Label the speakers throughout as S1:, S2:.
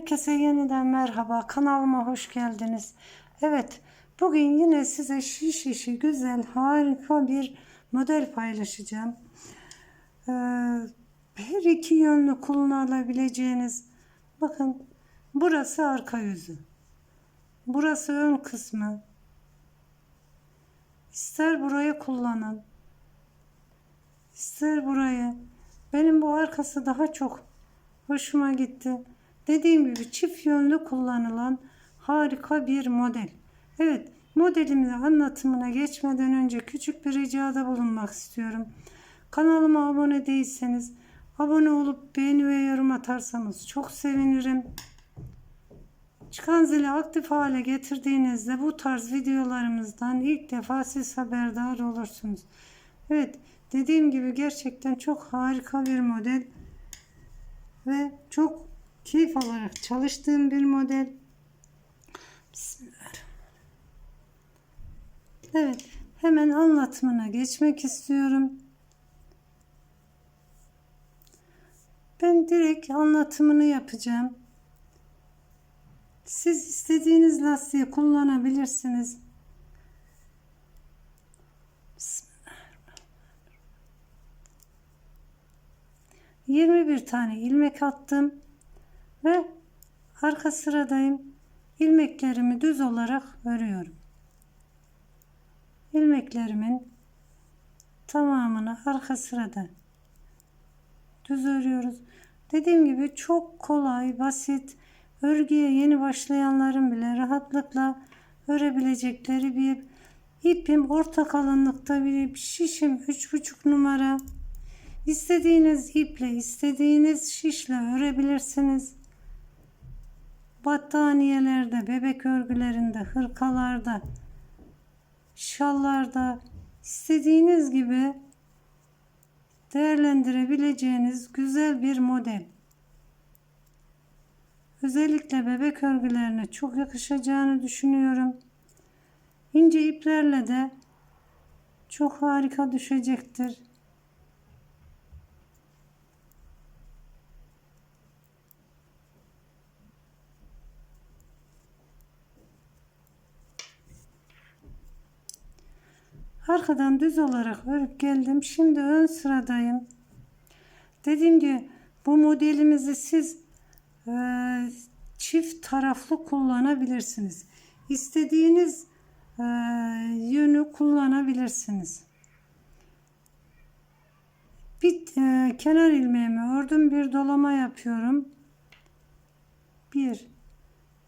S1: Herkese yeniden merhaba. Kanalıma hoş geldiniz. Evet, bugün yine size şiş işi güzel, harika bir model paylaşacağım. Ee, her iki yönlü kullanılabileceğiniz, bakın burası arka yüzü. Burası ön kısmı. İster burayı kullanın, ister burayı. Benim bu arkası daha çok hoşuma gitti. Dediğim gibi çift yönlü kullanılan harika bir model. Evet modelimin anlatımına geçmeden önce küçük bir ricada bulunmak istiyorum. Kanalıma abone değilseniz abone olup beğeni ve yorum atarsanız çok sevinirim. Çıkan zili aktif hale getirdiğinizde bu tarz videolarımızdan ilk defa siz haberdar olursunuz. Evet dediğim gibi gerçekten çok harika bir model ve çok keyif alarak çalıştığım bir model. Bismillah. Evet, hemen anlatımına geçmek istiyorum. Ben direkt anlatımını yapacağım. Siz istediğiniz lastiği kullanabilirsiniz. Bismillah. 21 tane ilmek attım ve arka sıradayım. İlmeklerimi düz olarak örüyorum. İlmeklerimin tamamını arka sırada düz örüyoruz. Dediğim gibi çok kolay, basit, örgüye yeni başlayanların bile rahatlıkla örebilecekleri bir ipim orta kalınlıkta bir şişim 3,5 numara. İstediğiniz iple, istediğiniz şişle örebilirsiniz. Battaniyelerde, bebek örgülerinde, hırkalarda, şallarda istediğiniz gibi değerlendirebileceğiniz güzel bir model. Özellikle bebek örgülerine çok yakışacağını düşünüyorum. İnce iplerle de çok harika düşecektir. Arkadan düz olarak örüp geldim. Şimdi ön sıradayım. Dediğim gibi bu modelimizi siz e, çift taraflı kullanabilirsiniz. İstediğiniz e, yönü kullanabilirsiniz. Bir e, kenar ilmeğimi ördüm. Bir dolama yapıyorum. Bir,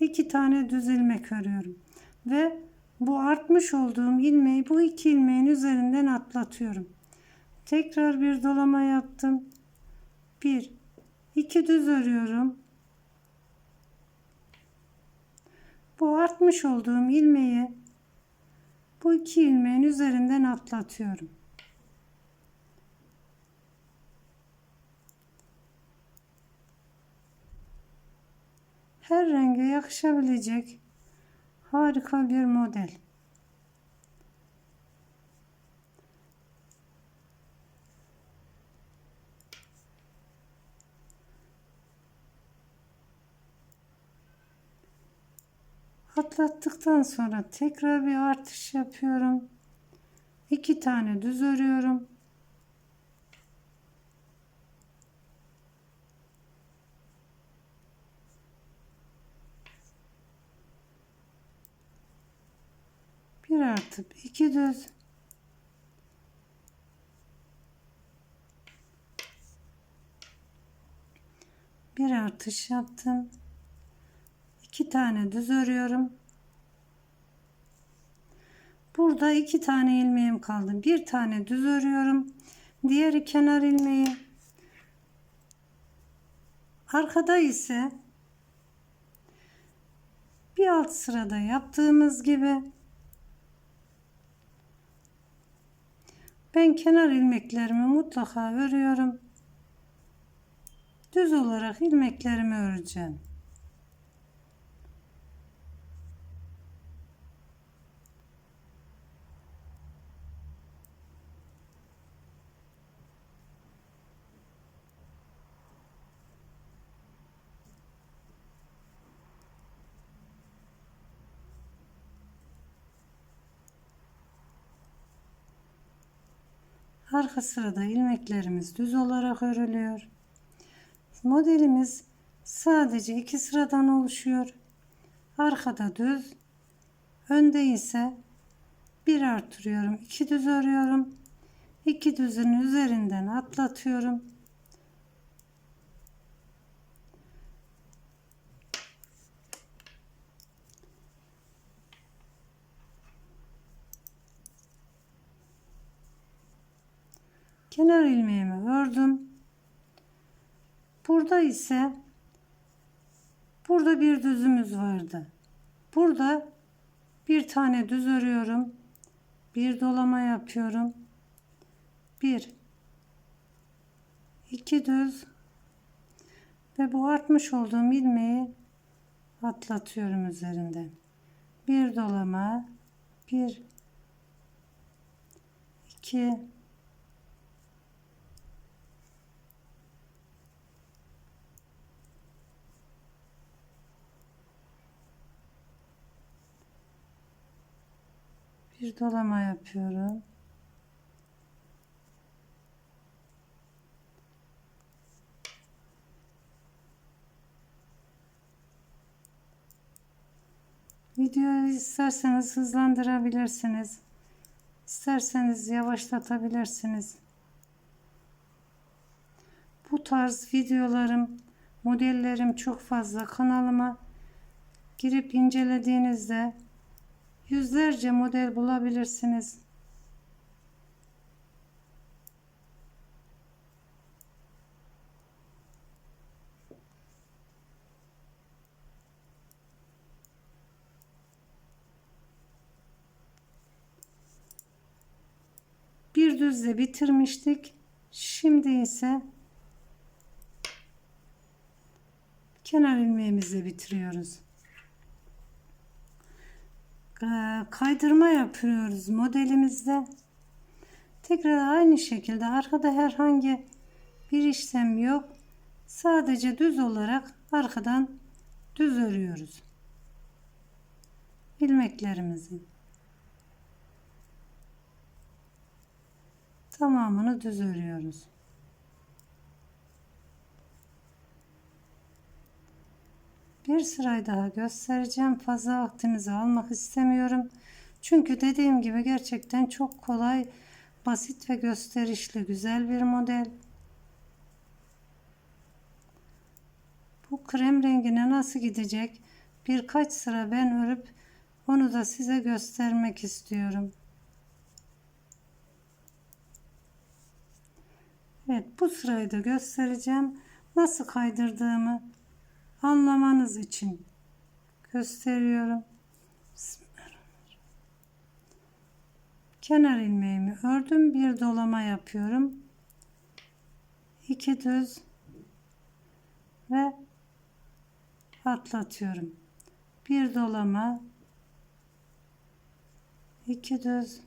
S1: iki tane düz ilmek örüyorum. Ve bu artmış olduğum ilmeği bu iki ilmeğin üzerinden atlatıyorum. Tekrar bir dolama yaptım. Bir, iki düz örüyorum. Bu artmış olduğum ilmeği bu iki ilmeğin üzerinden atlatıyorum. Her renge yakışabilecek Harika bir model. Atlattıktan sonra tekrar bir artış yapıyorum. İki tane düz örüyorum. Bir artıp iki düz. Bir artış yaptım. İki tane düz örüyorum. Burada iki tane ilmeğim kaldı. Bir tane düz örüyorum. Diğeri kenar ilmeği. Arkada ise bir alt sırada yaptığımız gibi Ben kenar ilmeklerimi mutlaka örüyorum. Düz olarak ilmeklerimi öreceğim. Arka sırada ilmeklerimiz düz olarak örülüyor. Modelimiz sadece iki sıradan oluşuyor. Arkada düz, önde ise bir artırıyorum, iki düz örüyorum. İki düzün üzerinden atlatıyorum. Kenar ilmeğimi ördüm. Burada ise burada bir düzümüz vardı. Burada bir tane düz örüyorum. Bir dolama yapıyorum. Bir iki düz ve bu artmış olduğum ilmeği atlatıyorum üzerinden. Bir dolama, bir, iki, bir dolama yapıyorum. Videoyu isterseniz hızlandırabilirsiniz. İsterseniz yavaşlatabilirsiniz. Bu tarz videolarım, modellerim çok fazla. Kanalıma girip incelediğinizde yüzlerce model bulabilirsiniz. Bir düzle bitirmiştik. Şimdi ise kenar ilmeğimizle bitiriyoruz. Ee, kaydırma yapıyoruz modelimizde. Tekrar aynı şekilde arkada herhangi bir işlem yok. Sadece düz olarak arkadan düz örüyoruz. ilmeklerimizi. Tamamını düz örüyoruz. Bir sırayı daha göstereceğim. Fazla vaktinizi almak istemiyorum. Çünkü dediğim gibi gerçekten çok kolay, basit ve gösterişli güzel bir model. Bu krem rengine nasıl gidecek? Birkaç sıra ben örüp onu da size göstermek istiyorum. Evet bu sırayı da göstereceğim. Nasıl kaydırdığımı anlamanız için gösteriyorum. Kenar ilmeğimi ördüm. Bir dolama yapıyorum. iki düz ve atlatıyorum. Bir dolama iki düz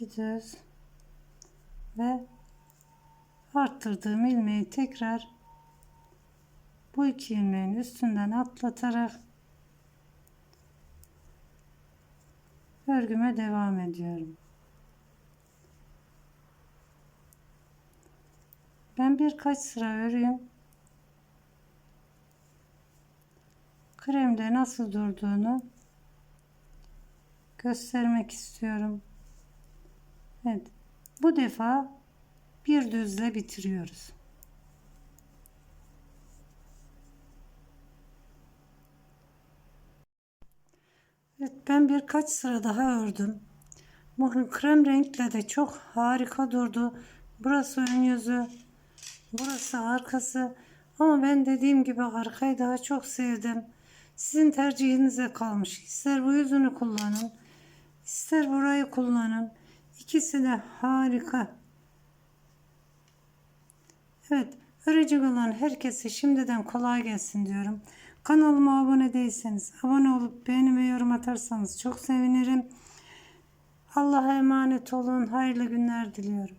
S1: düz ve arttırdığım ilmeği tekrar bu iki ilmeğin üstünden atlatarak örgüme devam ediyorum. Ben birkaç sıra öreyim. Kremde nasıl durduğunu göstermek istiyorum. Evet. Bu defa bir düzle bitiriyoruz. Evet ben birkaç sıra daha ördüm. Bu krem renkle de çok harika durdu. Burası ön yüzü. Burası arkası. Ama ben dediğim gibi arkayı daha çok sevdim. Sizin tercihinize kalmış. İster bu yüzünü kullanın. ister burayı kullanın. İkisi de harika. Evet, örecek olan herkese şimdiden kolay gelsin diyorum. Kanalıma abone değilseniz abone olup beğeni ve yorum atarsanız çok sevinirim. Allah'a emanet olun. Hayırlı günler diliyorum.